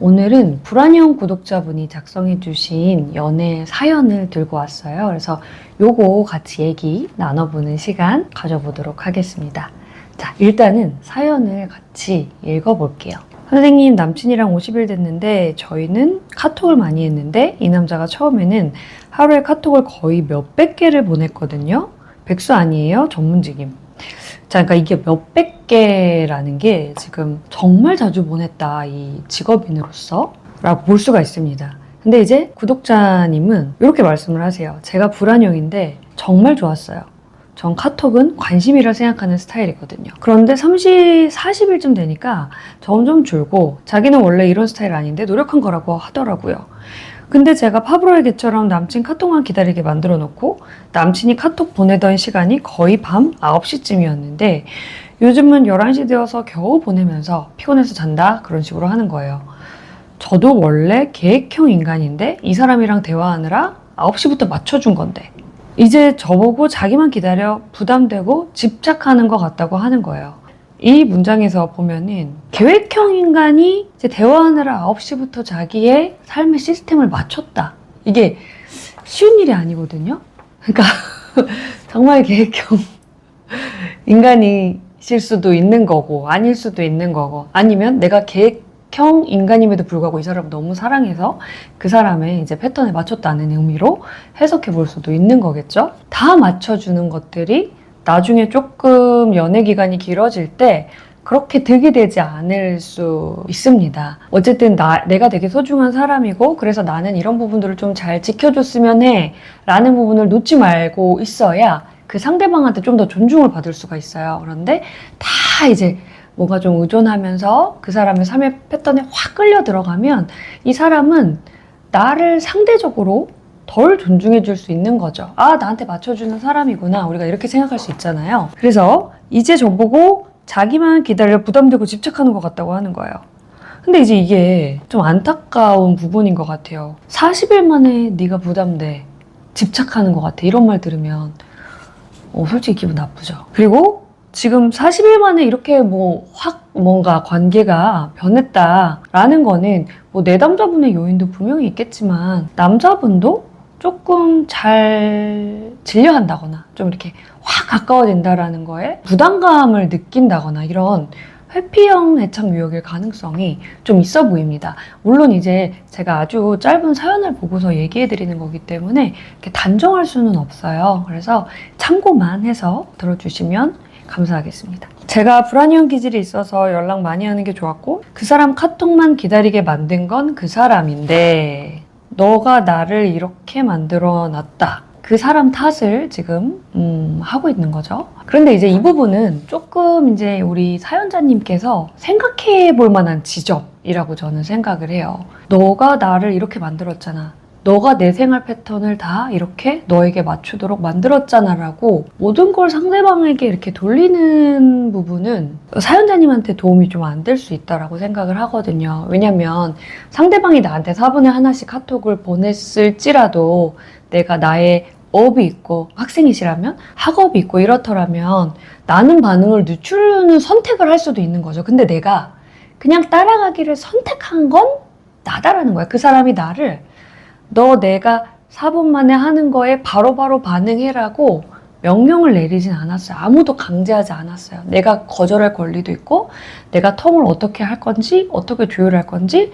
오늘은 불안형 구독자분이 작성해 주신 연애 사연을 들고 왔어요. 그래서 요거 같이 얘기 나눠보는 시간 가져보도록 하겠습니다. 자, 일단은 사연을 같이 읽어볼게요. 선생님, 남친이랑 50일 됐는데 저희는 카톡을 많이 했는데 이 남자가 처음에는 하루에 카톡을 거의 몇백 개를 보냈거든요. 백수 아니에요? 전문직임. 자, 그러니까 이게 몇백 개라는 게 지금 정말 자주 보냈다, 이 직업인으로서 라고 볼 수가 있습니다. 근데 이제 구독자님은 이렇게 말씀을 하세요. 제가 불안형인데 정말 좋았어요. 전 카톡은 관심이라 생각하는 스타일이거든요. 그런데 30, 40일쯤 되니까 점점 줄고 자기는 원래 이런 스타일 아닌데 노력한 거라고 하더라고요. 근데 제가 파브로의 개처럼 남친 카톡만 기다리게 만들어 놓고 남친이 카톡 보내던 시간이 거의 밤 9시쯤이었는데 요즘은 11시 되어서 겨우 보내면서 피곤해서 잔다 그런 식으로 하는 거예요. 저도 원래 계획형 인간인데 이 사람이랑 대화하느라 9시부터 맞춰준 건데 이제 저보고 자기만 기다려 부담되고 집착하는 것 같다고 하는 거예요. 이 문장에서 보면은 계획형 인간이 이제 대화하느라 9시부터 자기의 삶의 시스템을 맞췄다. 이게 쉬운 일이 아니거든요. 그러니까 정말 계획형 인간이실 수도 있는 거고 아닐 수도 있는 거고 아니면 내가 계획형 인간임에도 불구하고 이 사람을 너무 사랑해서 그 사람의 이제 패턴에 맞췄다는 의미로 해석해 볼 수도 있는 거겠죠. 다 맞춰주는 것들이 나중에 조금 연애 기간이 길어질 때 그렇게 득이 되지 않을 수 있습니다. 어쨌든 나, 내가 되게 소중한 사람이고 그래서 나는 이런 부분들을 좀 잘 지켜줬으면 해 라는 부분을 놓지 말고 있어야 그 상대방한테 좀 더 존중을 받을 수가 있어요. 그런데 다 이제 뭔가 좀 의존하면서 그 사람의 삶의 패턴에 확 끌려 들어가면 이 사람은 나를 상대적으로 덜 존중해 줄 수 있는 거죠. 아, 나한테 맞춰주는 사람이구나. 우리가 이렇게 생각할 수 있잖아요. 그래서 이제 저보고 자기만 기다려 부담되고 집착하는 것 같다고 하는 거예요. 근데 이제 이게 좀 안타까운 부분인 것 같아요. 40일 만에 네가 부담돼. 집착하는 것 같아. 이런 말 들으면 어, 솔직히 기분 나쁘죠. 그리고 지금 40일 만에 이렇게 뭐 확 뭔가 관계가 변했다라는 거는 뭐 내담자분의 요인도 분명히 있겠지만 남자분도 조금 잘 진료한다거나 좀 이렇게 확 가까워진다라는 거에 부담감을 느낀다거나 이런 회피형 애착 유형일 가능성이 좀 있어 보입니다. 물론 이제 제가 아주 짧은 사연을 보고서 얘기해 드리는 거기 때문에 이렇게 단정할 수는 없어요. 그래서 참고만 해서 들어주시면 감사하겠습니다. 제가 불안형 기질이 있어서 연락 많이 하는 게 좋았고 그 사람 카톡만 기다리게 만든 건 그 사람인데 너가 나를 이렇게 만들어 놨다. 그 사람 탓을 지금 음, 하고 있는 거죠. 그런데 이제 이 부분은 조금 이제 우리 사연자님께서 생각해 볼 만한 지점이라고 저는 생각을 해요. 너가 나를 이렇게 만들었잖아. 너가 내 생활 패턴을 다 이렇게 너에게 맞추도록 만들었잖아 라고 모든 걸 상대방에게 이렇게 돌리는 부분은 사연자님한테 도움이 좀 안 될 수 있다라고 생각을 하거든요. 왜냐면 상대방이 나한테 4분에 하나씩 카톡을 보냈을지라도 내가 나의 업이 있고 학생이시라면 학업이 있고 이렇더라면 나는 반응을 늦추는 선택을 할 수도 있는 거죠. 근데 내가 그냥 따라가기를 선택한 건 나다라는 거야. 그 사람이 나를 너 내가 4분 만에 하는 거에 바로 바로 반응해라고 명령을 내리진 않았어요. 아무도 강제하지 않았어요. 내가 거절할 권리도 있고, 내가 텀을 어떻게 할 건지, 어떻게 조율할 건지,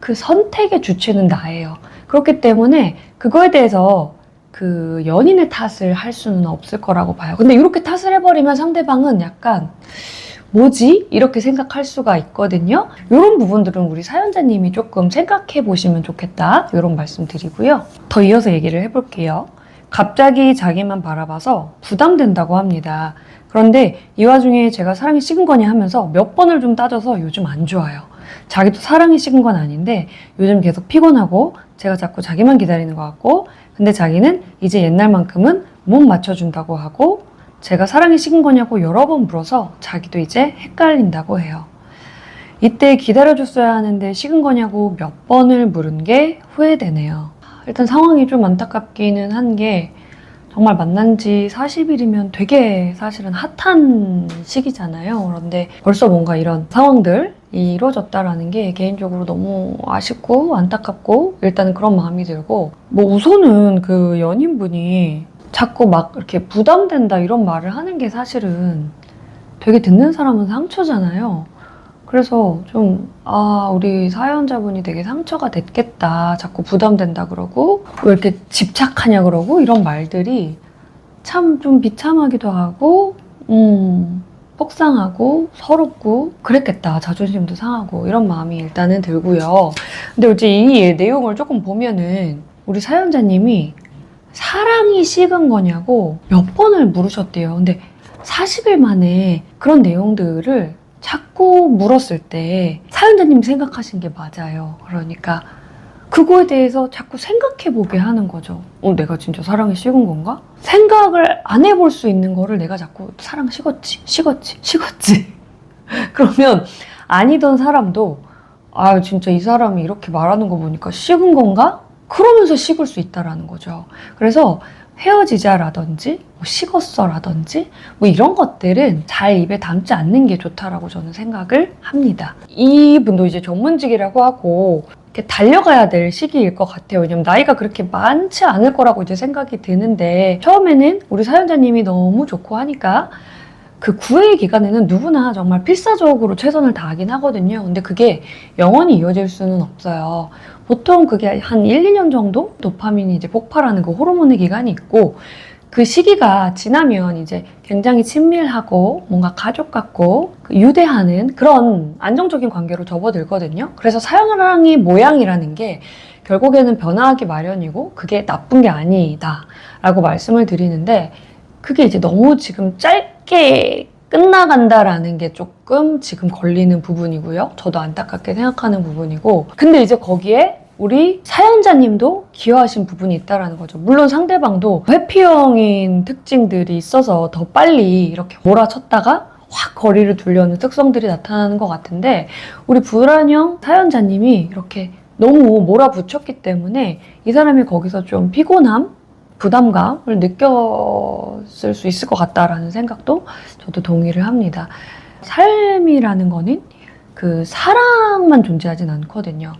그 선택의 주체는 나예요. 그렇기 때문에 그거에 대해서 그 연인의 탓을 할 수는 없을 거라고 봐요. 근데 이렇게 탓을 해버리면 상대방은 약간 뭐지? 이렇게 생각할 수가 있거든요. 이런 부분들은 우리 사연자님이 조금 생각해 보시면 좋겠다. 이런 말씀 드리고요. 더 이어서 얘기를 해볼게요. 갑자기 자기만 바라봐서 부담된다고 합니다. 그런데 이 와중에 제가 사랑이 식은 거냐 하면서 몇 번을 좀 따져서 요즘 안 좋아요. 자기도 사랑이 식은 건 아닌데 요즘 계속 피곤하고 제가 자꾸 자기만 기다리는 것 같고 근데 자기는 이제 옛날만큼은 못 맞춰준다고 하고 제가 사랑이 식은 거냐고 여러 번 물어서 자기도 이제 헷갈린다고 해요. 이때 기다려줬어야 하는데 식은 거냐고 몇 번을 물은 게 후회되네요. 일단 상황이 좀 안타깝기는 한 게 정말 만난 지 40일이면 되게 사실은 핫한 시기잖아요. 그런데 벌써 뭔가 이런 상황들이 이루어졌다라는 게 개인적으로 너무 아쉽고 안타깝고 일단은 그런 마음이 들고 뭐 우선은 그 연인분이 자꾸 막 이렇게 부담된다 이런 말을 하는 게 사실은 되게 듣는 사람은 상처잖아요. 그래서 좀, 아, 우리 사연자분이 되게 상처가 됐겠다. 자꾸 부담된다 그러고, 왜 이렇게 집착하냐 그러고, 이런 말들이 참 좀 비참하기도 하고, 음, 속상하고, 서럽고, 그랬겠다. 자존심도 상하고, 이런 마음이 일단은 들고요. 근데 이제 이 내용을 조금 보면은, 우리 사연자님이 사랑이 식은 거냐고 몇 번을 물으셨대요. 근데 40일 만에 그런 내용들을 자꾸 물었을 때 사연자님 생각하신 게 맞아요. 그러니까 그거에 대해서 자꾸 생각해 보게 하는 거죠. 어, 내가 진짜 사랑이 식은 건가? 생각을 안 해볼 수 있는 거를 내가 자꾸 사랑 식었지, 식었지, 식었지. 그러면 아니던 사람도 아, 진짜 이 사람이 이렇게 말하는 거 보니까 식은 건가? 그러면서 식을 수 있다라는 거죠. 그래서 헤어지자라든지 뭐 식었어라든지 뭐 이런 것들은 잘 입에 담지 않는 게 좋다라고 저는 생각을 합니다. 이분도 이제 전문직이라고 하고 이렇게 달려가야 될 시기일 것 같아요. 왜냐면 나이가 그렇게 많지 않을 거라고 이제 생각이 드는데 처음에는 우리 사연자님이 너무 좋고 하니까 그 구애 기간에는 누구나 정말 필사적으로 최선을 다하긴 하거든요. 근데 그게 영원히 이어질 수는 없어요. 보통 그게 한 1, 2년 정도 도파민이 이제 폭발하는 그 호르몬의 기간이 있고 그 시기가 지나면 이제 굉장히 친밀하고 뭔가 가족 같고 그 유대하는 그런 안정적인 관계로 접어들거든요. 그래서 사랑의 모양이라는 게 결국에는 변화하기 마련이고 그게 나쁜 게 아니다라고 말씀을 드리는데 그게 이제 너무 지금 짧게 끝나간다라는 게 조금 지금 걸리는 부분이고요. 저도 안타깝게 생각하는 부분이고. 근데 이제 거기에 우리 사연자님도 기여하신 부분이 있다라는 거죠. 물론 상대방도 회피형인 특징들이 있어서 더 빨리 이렇게 몰아쳤다가 확 거리를 두려는 특성들이 나타나는 것 같은데 우리 불안형 사연자님이 이렇게 너무 몰아붙였기 때문에 이 사람이 거기서 좀 피곤함, 부담감을 느꼈을 수 있을 것 같다라는 생각도 저도 동의를 합니다. 삶이라는 거는 그 사랑만 존재하진 않거든요.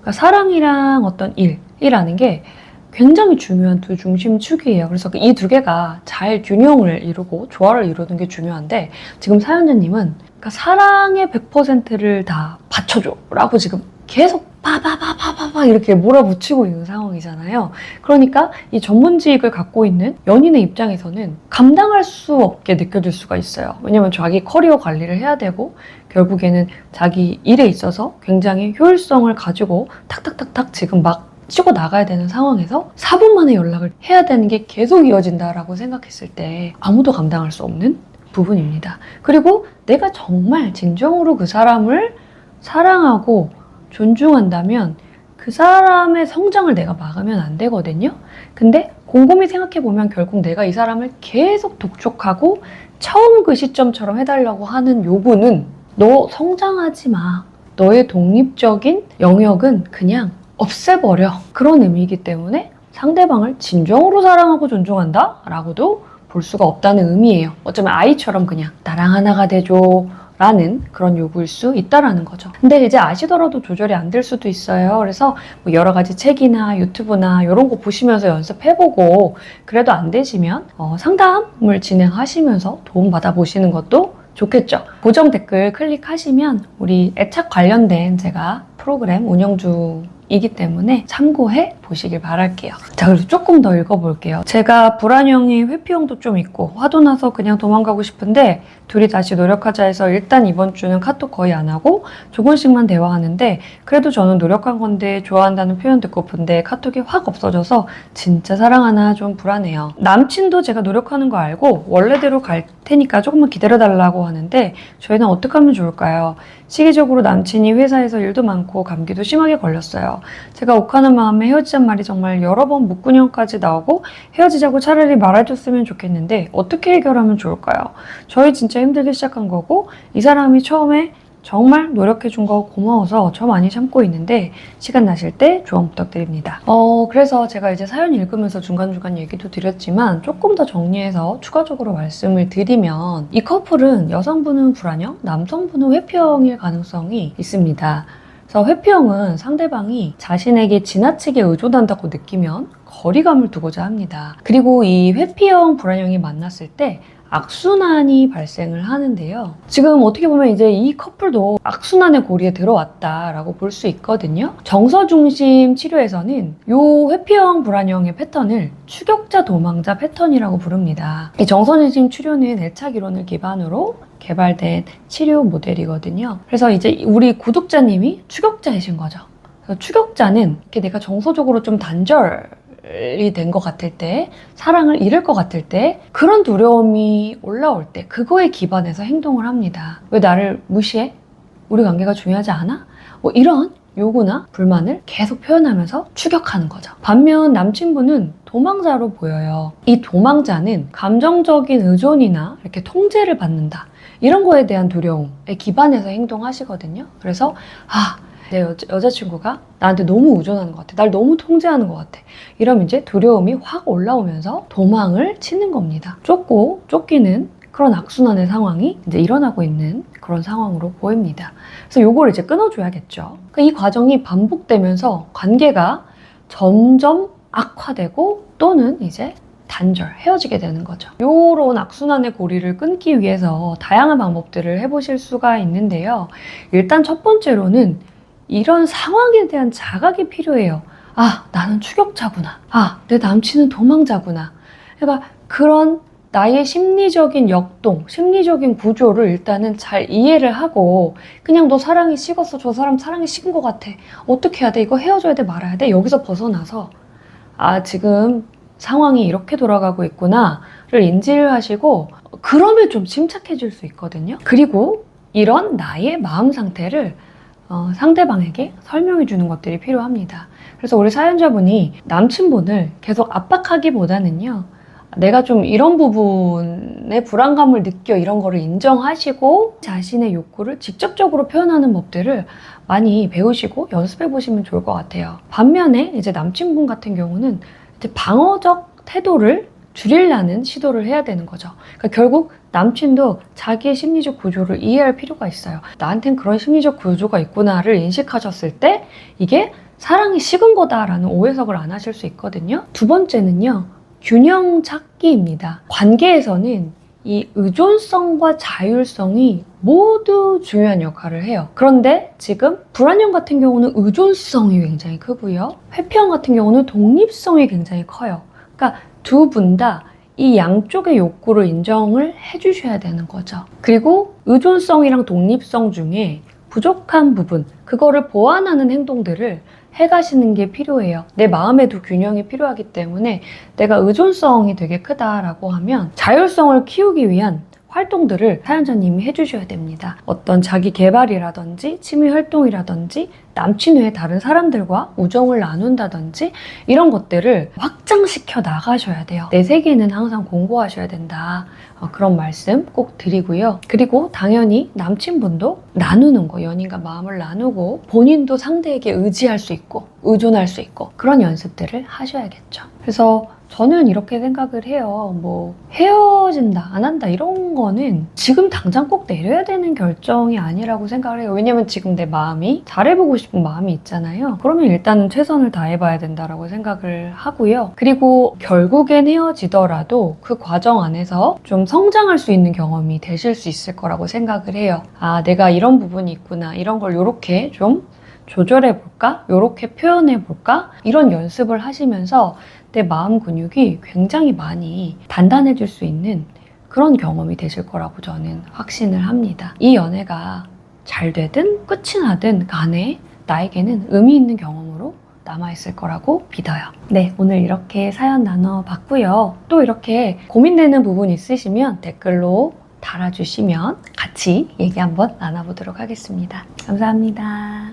그러니까 사랑이랑 어떤 일이라는 게 굉장히 중요한 두 중심축이에요. 그래서 이 두 개가 잘 균형을 이루고 조화를 이루는 게 중요한데 지금 사연자님은 그러니까 사랑의 100%를 다 받쳐줘라고 지금 계속 파파파파파파 이렇게 몰아붙이고 있는 상황이잖아요. 그러니까 이 전문직을 갖고 있는 연인의 입장에서는 감당할 수 없게 느껴질 수가 있어요. 왜냐면 자기 커리어 관리를 해야 되고 결국에는 자기 일에 있어서 굉장히 효율성을 가지고 탁탁탁탁 지금 막 치고 나가야 되는 상황에서 4분 만에 연락을 해야 되는 게 계속 이어진다라고 생각했을 때 아무도 감당할 수 없는 부분입니다. 그리고 내가 정말 진정으로 그 사람을 사랑하고 존중한다면 그 사람의 성장을 내가 막으면 안 되거든요. 근데 곰곰이 생각해 보면 결국 내가 이 사람을 계속 독촉하고 처음 그 시점처럼 해달라고 하는 요구는 너 성장하지 마. 너의 독립적인 영역은 그냥 없애버려. 그런 의미이기 때문에 상대방을 진정으로 사랑하고 존중한다? 라고도 볼 수가 없다는 의미예요. 어쩌면 아이처럼 그냥 나랑 하나가 되죠. 라는 그런 요구일 수 있다라는 거죠. 근데 이제 아시더라도 조절이 안 될 수도 있어요. 그래서 뭐 여러 가지 책이나 유튜브나 이런 거 보시면서 연습해보고 그래도 안 되시면 어, 상담을 진행하시면서 도움 받아 보시는 것도 좋겠죠. 고정 댓글 클릭하시면 우리 애착 관련된 제가 프로그램 운영 중 이기 때문에 참고해 보시길 바랄게요. 자, 그리고 조금 더 읽어볼게요. 제가 불안형이 회피형도 좀 있고 화도 나서 그냥 도망가고 싶은데 둘이 다시 노력하자 해서 일단 이번 주는 카톡 거의 안 하고 조금씩만 대화하는데 그래도 저는 노력한 건데 좋아한다는 표현 듣고픈데 카톡이 확 없어져서 진짜 사랑하나 좀 불안해요. 남친도 제가 노력하는 거 알고 원래대로 갈 테니까 조금만 기다려달라고 하는데 저희는 어떻게 하면 좋을까요? 시기적으로 남친이 회사에서 일도 많고 감기도 심하게 걸렸어요. 제가 욱하는 마음에 헤어지자는 말이 정말 여러 번 목구녕까지 나오고 헤어지자고 차라리 말해줬으면 좋겠는데 어떻게 해결하면 좋을까요? 저희 진짜 힘들게 시작한 거고 이 사람이 처음에 정말 노력해준 거 고마워서 저 많이 참고 있는데 시간 나실 때 조언 부탁드립니다. 어, 그래서 제가 이제 사연 읽으면서 중간중간 얘기도 드렸지만 조금 더 정리해서 추가적으로 말씀을 드리면 이 커플은 여성분은 불안형, 남성분은 회피형일 가능성이 있습니다. 그래서 회피형은 상대방이 자신에게 지나치게 의존한다고 느끼면 거리감을 두고자 합니다. 그리고 이 회피형, 불안형이 만났을 때 악순환이 발생을 하는데요. 지금 어떻게 보면 이제 이 커플도 악순환의 고리에 들어왔다라고 볼 수 있거든요. 정서 중심 치료에서는 요 회피형 불안형의 패턴을 추격자 도망자 패턴이라고 부릅니다. 이 정서 중심 치료는 애착 이론을 기반으로 개발된 치료 모델이거든요. 그래서 이제 우리 구독자님이 추격자이신 거죠. 그래서 추격자는 이렇게 내가 정서적으로 좀 단절 이 된 것 같을 때, 사랑을 잃을 것 같을 때, 그런 두려움이 올라올 때, 그거에 기반해서 행동을 합니다. 왜 나를 무시해? 우리 관계가 중요하지 않아? 뭐 이런 요구나 불만을 계속 표현하면서 추격하는 거죠. 반면 남친분은 도망자로 보여요. 이 도망자는 감정적인 의존이나 이렇게 통제를 받는다. 이런 거에 대한 두려움에 기반해서 행동하시거든요. 그래서, 아, 내 여자, 여자 친구가 나한테 너무 의존하는 것 같아. 날 너무 통제하는 것 같아. 이러면 이제 두려움이 확 올라오면서 도망을 치는 겁니다. 쫓고 쫓기는 그런 악순환의 상황이 이제 일어나고 있는 그런 상황으로 보입니다. 그래서 요거를 이제 끊어줘야겠죠. 그러니까 이 과정이 반복되면서 관계가 점점 악화되고 또는 이제 단절, 헤어지게 되는 거죠. 요런 악순환의 고리를 끊기 위해서 다양한 방법들을 해보실 수가 있는데요. 일단 첫 번째로는 이런 상황에 대한 자각이 필요해요. 아, 나는 추격자구나. 아, 내 남친은 도망자구나. 그러니까 그런 나의 심리적인 역동, 심리적인 구조를 일단은 잘 이해를 하고 그냥 너 사랑이 식었어. 저 사람 사랑이 식은 것 같아. 어떻게 해야 돼? 이거 헤어져야 돼? 말아야 돼? 여기서 벗어나서 아, 지금 상황이 이렇게 돌아가고 있구나를 인지를 하시고 그러면 좀 침착해질 수 있거든요. 그리고 이런 나의 마음 상태를 어, 상대방에게 설명해 주는 것들이 필요합니다. 그래서 우리 사연자분이 남친분을 계속 압박하기보다는요, 내가 좀 이런 부분에 불안감을 느껴 이런 거를 인정하시고 자신의 욕구를 직접적으로 표현하는 법들을 많이 배우시고 연습해 보시면 좋을 것 같아요. 반면에 이제 남친분 같은 경우는 이제 방어적 태도를 줄이려는 시도를 해야 되는 거죠. 그러니까 결국 남친도 자기의 심리적 구조를 이해할 필요가 있어요. 나한텐 그런 심리적 구조가 있구나를 인식하셨을 때 이게 사랑이 식은 거다라는 오해석을 안 하실 수 있거든요. 두 번째는요. 균형 찾기입니다. 관계에서는 이 의존성과 자율성이 모두 중요한 역할을 해요. 그런데 지금 불안형 같은 경우는 의존성이 굉장히 크고요. 회피형 같은 경우는 독립성이 굉장히 커요. 그러니까 두 분 다 이 양쪽의 욕구를 인정을 해주셔야 되는 거죠. 그리고 의존성이랑 독립성 중에 부족한 부분, 그거를 보완하는 행동들을 해가시는 게 필요해요. 내 마음에도 균형이 필요하기 때문에 내가 의존성이 되게 크다라고 하면 자율성을 키우기 위한 활동들을 사연자님이 해주셔야 됩니다. 어떤 자기 개발이라든지 취미 활동이라든지 남친 외에 다른 사람들과 우정을 나눈다든지 이런 것들을 확장시켜 나가셔야 돼요. 내 세계는 항상 공부하셔야 된다. 어, 그런 말씀 꼭 드리고요. 그리고 당연히 남친분도 나누는 거, 연인과 마음을 나누고 본인도 상대에게 의지할 수 있고 의존할 수 있고 그런 연습들을 하셔야겠죠. 그래서 저는 이렇게 생각을 해요. 뭐 헤어진다, 안 한다 이런 거는 지금 당장 꼭 내려야 되는 결정이 아니라고 생각을 해요. 왜냐면 지금 내 마음이 잘해보고 싶은 마음이 있잖아요. 그러면 일단은 최선을 다해봐야 된다라고 생각을 하고요. 그리고 결국엔 헤어지더라도 그 과정 안에서 좀 성장할 수 있는 경험이 되실 수 있을 거라고 생각을 해요. 아, 내가 이런 부분이 있구나. 이런 걸 이렇게 좀 조절해 볼까? 이렇게 표현해 볼까? 이런 연습을 하시면서 내 마음 근육이 굉장히 많이 단단해질 수 있는 그런 경험이 되실 거라고 저는 확신을 합니다. 이 연애가 잘 되든 끝이 나든 간에 나에게는 의미 있는 경험으로 남아있을 거라고 믿어요. 네, 오늘 이렇게 사연 나눠봤고요. 또 이렇게 고민되는 부분 있으시면 댓글로 달아주시면 같이 얘기 한번 나눠보도록 하겠습니다. 감사합니다.